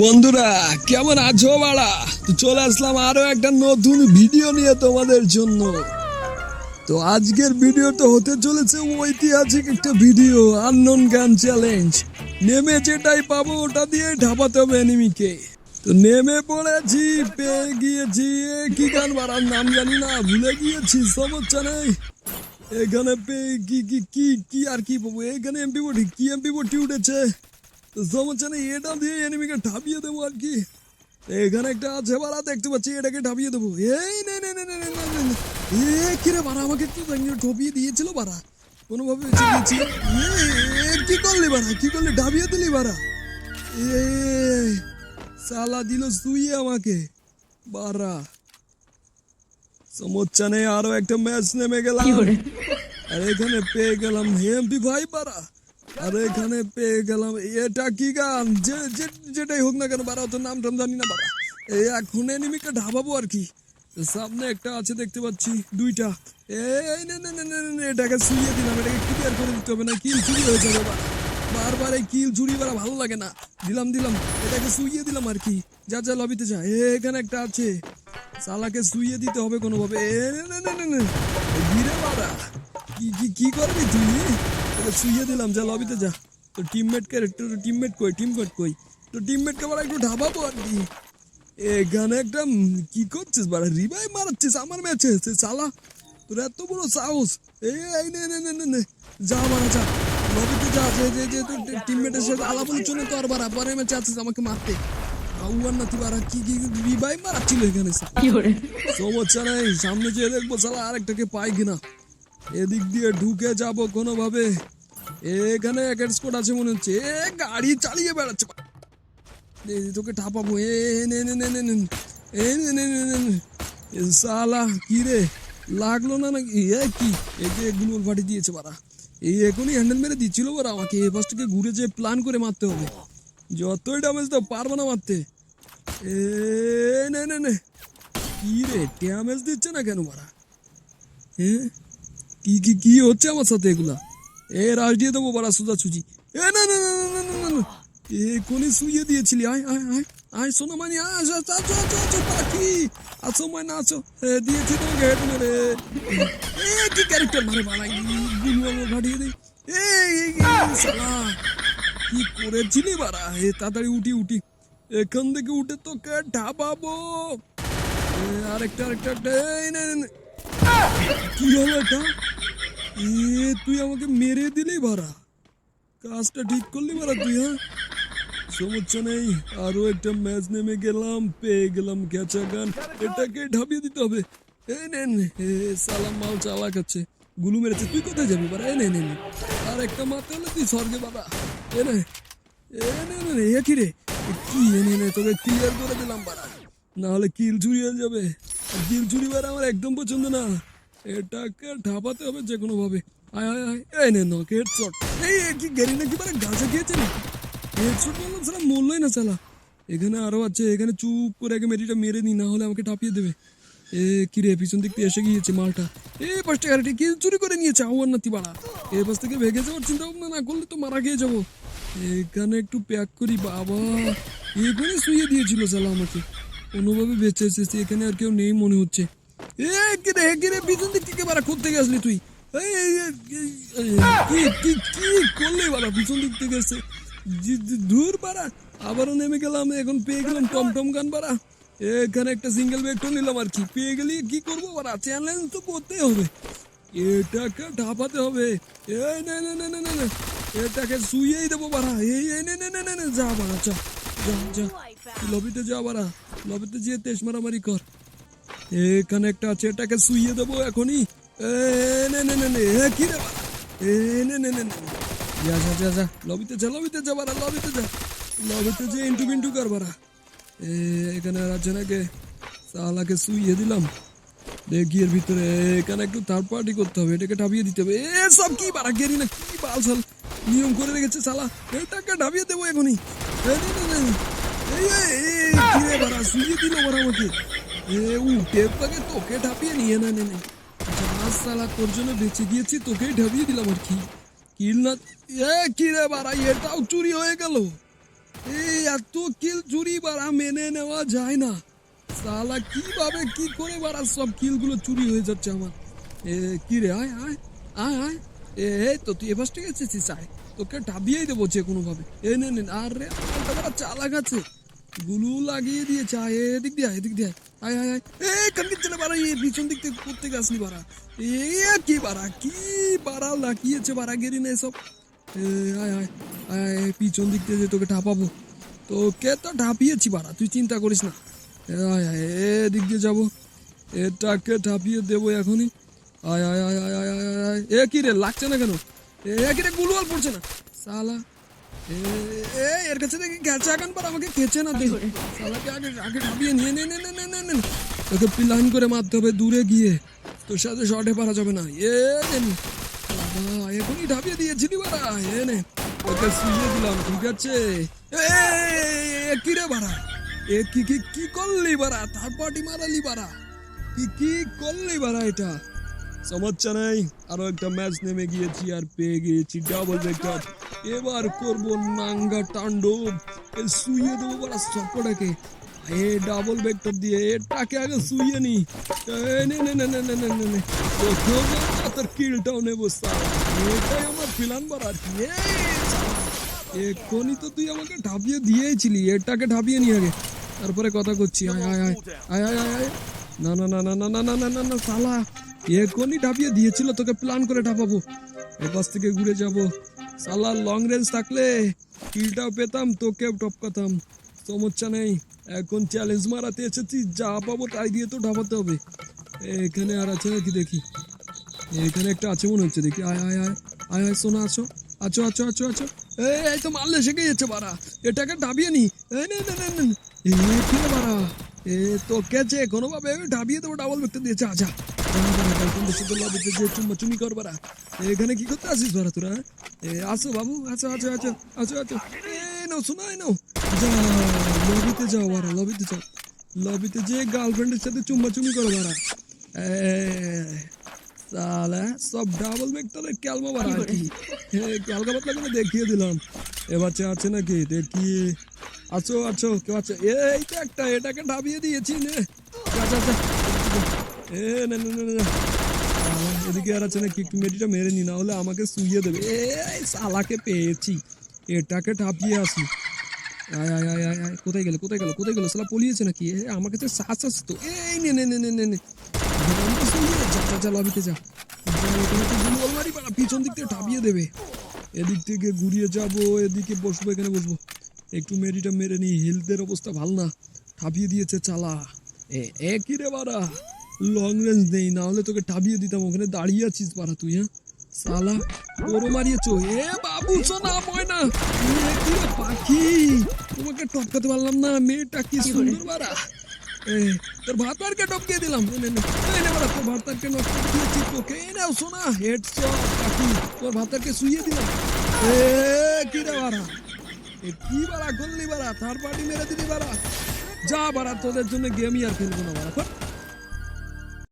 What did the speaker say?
বন্ধুরা, কেমন আছো বাড়া? তো চলে আসলাম আরও একটা নতুন ভিডিও নিয়ে তোমাদের জন্য। তো আজকের ভিডিও তো হতে চলেছে ঐতিহাসিক একটা ভিডিও, আননোন গান চ্যালেঞ্জ। নেমে যেটাই পাবো ওটা দিয়ে ঢাপাতে হবে এনিমিকে। তো নেমে পড়েছি, পেয়ে গিয়েছি। কি গান বাড়ার নাম জানি না, ভুলে গিয়েছি সমস্যা নেই এখানে পেয়ে কি কি কি আর কি পাবো এখানে এমপি বটি কি এমপি বটি উঠেছে? সমস্যা নেই এটা দিয়ে এনিমিকে ঢাপিয়ে দেবো আর কি। এখানে একটা আছে বাড়া দেখতে পাচ্ছি এটাকে ঢাপিয়ে দেবো। এই নে নে নে নে নে। এ কিরে বাড়া আমাকে একটু ঢপিয়ে দিয়েছিল বাড়া। কোনোভাবে এ, কি করলি বাড়া কি করলি? ঢাপিয়ে দিলি বাড়া। এ সালা দিল শুইয়ে আমাকে। বাড়া। সমস্যা নেই আরও একটা ম্যাচ নেমে গেলাম। আর এখানে পেয়ে গেলাম হেমপি ভাই পারা আর এখানে পেয়ে গেলাম। এটা কি গান? যে যেটাই হোক না কেন বারা তো নাম টাম জানি না বারা এই এখন এনিমিকে ঢাবাবো আর কি। সামনে একটা আছে, দেখতে পাচ্ছি, দুইটা। এই না না না না এটাকে শুয়ে দিলাম, এটাকে ক্লিয়ার করে দিতে হবে না কিল চুরি হয়ে যাবে বারা বারবার এই কিল চুরি বারা ভালো লাগে না। দিলাম দিলাম, এটাকে শুইয়ে দিলাম আর কি। যা যা লবিতে যা। এখানে একটা আছে। সালাকে শুইয়ে দিতে হবে কোনোভাবে। এ, না না না না গিরে কি কি কি করবি তুই? দিলাম যা লবিতে যা। তো টিমমেট কে তোর টিমমেট কই টিমমেট কই? তো টিমমেট কে বাড়া একটু ঢাবাবো আর কি। এখানে একটা কি করছিস বাড়া? মারাচ্ছিস আমার ম্যাচে সে সালা তোর এত বড় সাহস। এই নে নে নে নে যা বাড়া যা। লবিতে যা যে যে যে তোর টিমমেটের সাথে আর বাড়া। পরে ম্যাচে আছিস আমাকে মারতে। আউয়ার নাতি বাড়া কি কি মারাচ্ছিল এখানে সমস্যা নেই সামনে যেয়ে দেখব সালা আরেকটাকে পাই কিনা। এদিক দিয়ে ঢুকে যাব কোনোভাবে। এখানে একের স্কোট আছে মনে হচ্ছে। এ, গাড়ি চালিয়ে বেড়াচ্ছে। তোকে ঠাপাবো। এ নে নে নে নে এ নে নে নে নে। সালা কি রে? লাগল না নাকি? এ, কি? একে গুলোল ফাটি দিয়েছে বারা এই এখনই হ্যান্ডেল মেরে দিচ্ছিল বারা আমাকে। এ ফার্স্টকে ঘুরে যে প্ল্যান করে মারতে হবে। যতই ড্যামেজ তো পারব না মারতে। এ, নে নে নে। কি রে? ড্যামেজ দিচ্ছে না কেন বারা হ্যাঁ কি কি কি হচ্ছে আমার সাথে এগুলা? এ রাশ দিয়ে দেবো সুজা এ না না না না না না না শুয়ে দিয়েছিলি আয় আয় আয় আয় শোনো মানে আস আস আস আস আস পাখি আসো মানে আসো দিয়েছি তো মেরে এ কি ক্যারেক্টার মারে ঘাটিয়ে এই সালা কি করেছিলি বাড়া এ তাড়াতাড়ি উঠি উঠি এখান থেকে উঠে তোকে ঢাপাবো আরেকটা আরেকটা এই না কি হলো এটা এ, তুই আমাকে মেরে দিলি ভাড়া। কাজটা ঠিক করলি ভাড়া তুই হ্যাঁ? সমস্যা নেই, আরও একটা ম্যাচ নেমে গেলাম, পেয়ে গেলাম ক্যাচা গান। এটাকে ঢাবিয়ে দিতে হবে। এ সালাম মাল চালাক আছে, গুলু মেরেছে। তুই কোথায় যাবি বাড়া এ, নে নে। আর একটা মারতে হলে তুই স্বর্গে বাবা। এ, নে এ, নে নে এ কি রে? কি? এ, নে নে, তোকে ক্লিয়ার করে দিলাম বাড়া না হলে কিল চুরি হয়ে যাবে। কিল চুরি বাড়া আমার একদম পছন্দ না। এটাকে ঢাপাতে হবে যে কোনো ভাবে আয় আয় আয়, এই নে নো হেডশট এই কি গেরি নাকি মানে গাছে খেয়েছে নাকি? হেডশট বললাম সালা মরলই না চালা এখানে আরও আছে, এখানে চুপ করে আগে মেরিটা মেরে নি, না হলে আমাকে টাপিয়ে দেবে। এ কি রে, পিছন দিক থেকে এসে গিয়েছে মালটা। এ পাঁচটা গাড়িটি কি চুরি করে নিয়েছে আওয়ার নাতি বাড়া? এ পাশ থেকে ভেগে যাওয়ার চিন্তা ভাবনা না করলে তো মারা খেয়ে যাব। এখানে একটু প্যাক করি, বাবা। এখানে শুয়ে দিয়েছিল সালা আমাকে। কোনোভাবে বেঁচে এসেছি, এখানে আর কেউ নেই মনে হচ্ছে। পিছন দিক থেকে বাড়া করতে গেছলি তুই। কি কি কি করলি বাড়া পিছন দিক থেকে দূর বাড়া আবারও নেমে গেলাম এখন পেয়ে গেলাম টমটম গান বাড়া। এখানে একটা সিঙ্গেল বেগটা নিলাম আর কি। পেয়ে গেলি কি করব বাড়া? চ্যালেঞ্জ তো করতেই হবে। এটাকে ঢাপাতে হবে। এই না না না না না না। এটাকে শুয়েই দেবো বাড়া। এই এই নে নে নে নে নে যা বাড়া যা যা যা। লবিতে যা বাড়া লবিতে যেয়ে তেজ মারামারি কর। এখানে একটা আছে, এটাকে শুইয়ে দেবো এখনই। এ, নে নে কর শুইয়ে দিলাম। ভিতরে। এখানে একটু থার্ড পার্টি করতে হবে, এটাকে ঢাবিয়ে দিতে হবে। এ, সব কি বাড়া, গেরি না, কি বাল সাল নিয়ম করে রেখেছে সালা এটাকে ঢাবিয়ে দেবো এখনই। এই দিল আমাকে। এ উঠে পাকে তোকে ঢাপিয়ে নিয়ে না নেনে যা সালা, তোর জন্য বেঁচে গিয়েছি, তোকেই ঢাবিয়ে দিলাম আর কি। কিল না এ, কি রে বাড়া, এটাও চুরি হয়ে গেল। এই, এত কিল চুরি বাড়া, মেনে নেওয়া যায় না। সালা, কীভাবে কি করে বাড়া, সব কিলগুলো চুরি হয়ে যাচ্ছে আমার। এ, কি রে, আয় আয় আয় আয়। এ তো, তুই এবার ঠিক এসেছিস, আয়। তোকে ডাবিয়েই দেবো যে কোনো ভাবে এ, নে নে, আরে বড় চালাক আছে। গুলু লাগিয়ে দিয়েছে, আয়, এদিক দিয়ে এদিক দিয়ে আয় আয় আয় আয় এ কানকে চলে বাড়া এই পিছন দিক থেকে করতে আসলি বাড়া এ কি বাড়া কি বাড়া লাগিয়েছে বাড়া গেরি না এসব আয় আয় আয় পিছন দিক থেকে তোকে ঠাপাবো তোকে তো ঠাপিয়েছি বাড়া তুই চিন্তা করিস না আয় আয় এদিক দিয়ে যাব এটাকে ঠাপিয়ে দেবো এখনই আয় আয় আয় আয় আয় আয় এ কি রে লাগছে না কেন এ কি রে গুলুয়াল পড়ছে না সালা এর কাছে দেখি গেছে এখন পর আমাকে খেছে না তুই সালাকে আগে আগে ঠাপিয়ে নিয়ে নে নে নে নে নে নে তোকে প্লান করে মারতে হবে দূরে গিয়ে। তোর সাথে শর্টে পারা যাবে না। এ বাবা এখনই ঢাপিয়ে দিয়েছিলি বাড়া। এ নে। ওকে শুয়ে দিলাম ঠিক আছে? এ, কি রে বাড়া? এ কি কি কি করলি বাড়া? থার্ড পার্টি মারালি বাড়া। কি কি করলি বাড়া এটা? সমস্যা নাই আরও একটা ম্যাচ নেমে গিয়েছি আর পেয়ে গিয়েছি ডাবল ভেক্টর এবার করব নাঙ্গা তাণ্ডব শুয়ে দেবো বাড়া সবকটাকে এ ডাবল ভেক্টর দিয়ে এটাকে আগে শুয়ে নি নে নে নে কিলটাও নেব সালা। এটাই আমার প্ল্যান কি এক্ষুনি তো তুই আমাকে ঢাপিয়ে দিয়েছিলি এটাকে ঢাপিয়ে নি আগে তারপরে কথা করছি আয় আয় আয় আয় আয় আয় না না না না না না না না না সালা এক্ষুনি ঢাপিয়ে দিয়েছিল, তোকে প্ল্যান করে ঢাপাবো। এপাশ থেকে ঘুরে যাব। সালা লং রেঞ্জ থাকলে কিলটাও পেতাম, তোকেও টপকাতাম। সমস্যা নেই, এখন চ্যালেঞ্জ মারাতে এসেছি, যা পাবো তাই দিয়ে তো ঢাপাতে হবে। এখানে আর আছে নাকি দেখি? এখানে একটা আছে মনে হচ্ছে, দেখি। আয় আয় আয় আয় আয় শোনা আছো। আছো আছো আছো আছো। এই তো মারলে, শিখে যাচ্ছে বাড়া। এটাকে ডাবিয়ে নি। এই নে নে নে নে এ বাড়া। তোকে যে কোনোভাবে ঢাবিয়ে দেবো ডাবল ব্যক্তি দিয়েছে আজা চুম্বাচুমি কর বারা এখানে কি করতে আসিস বারা তোরা? আসো বাবু আচ্ছা আচ্ছা আচ্ছা আচ্ছা আচ্ছা এই নাও যা, লবিতে যাও বারা লবিতে যাও। লবিতে যে গার্লফ্রেন্ডের সাথে চুম্বাচুমি করো বারা তাহলে সব ডাবল মেকটালের ক্যালমা বারা কি। ক্যালকা পাতলা করে দেখিয়ে দিলাম। এবার আছে নাকি? দেখিয়ে আছো আছো কেউ আছে? এই তো একটা এটাকে ঢাবিয়ে দিয়েছি নে। আচ্ছা যা এ না না না না, না। এদিকে আর আছে নাকি একটু মেডিটা মেরে নি না হলে আমাকে শুইয়ে দেবে। এই সালাকে পেয়েছি। এটাকে ঢাপিয়ে আসি। আয় আয় আয় আয় আয়। কোথায় গেল কোথায় গেল কোথায় গেল? সালা পলিয়েছে নাকি? এ আমার কাছে শ্বাস আসছে তো। এই নে নে নে নে নে নে। তো যা যা যা লবিতে যা। তো পিছন দিক থেকে ঢাবিয়ে দেবে। এদিক থেকে ঘুরিয়ে যাব এদিকে বসবো এখানে বসবো। একটু মেরিটা মেরে নি হেলথের অবস্থা ভালো না। ঠাপিয়ে দিয়েছে চালা। এ এ কি রে বাড়া? লং রেঞ্জ নেই না হলে তোকে ঠাবিয়ে দিতাম। ওখানে দাঁড়িয়ে আছিস বাড়া তুই হ্যাঁ? সালা ওরও মারিয়েছো? এ বাবু শোনা ময়না। পাখি? তোমাকে টপকাতে পারলাম না মেয়েটা কি সুন্দর বাড়া। তোর ভাতারকে টপকে দিলাম। এ নে, নে, এই তোর ভাতারকে নষ্ট দিয়েছি তোকে। এই নাও শোনা হেডশট পাখি। তোর ভাতারকে শুইয়ে দিলাম। এ কি রে বাড়া? কি বাড়া, গল্লি বাড়া? থার্ড পার্টি মেরে দিলি বাড়া? যা বাড়া, তোদের জন্য গেমই আর খেলব না বাড়া।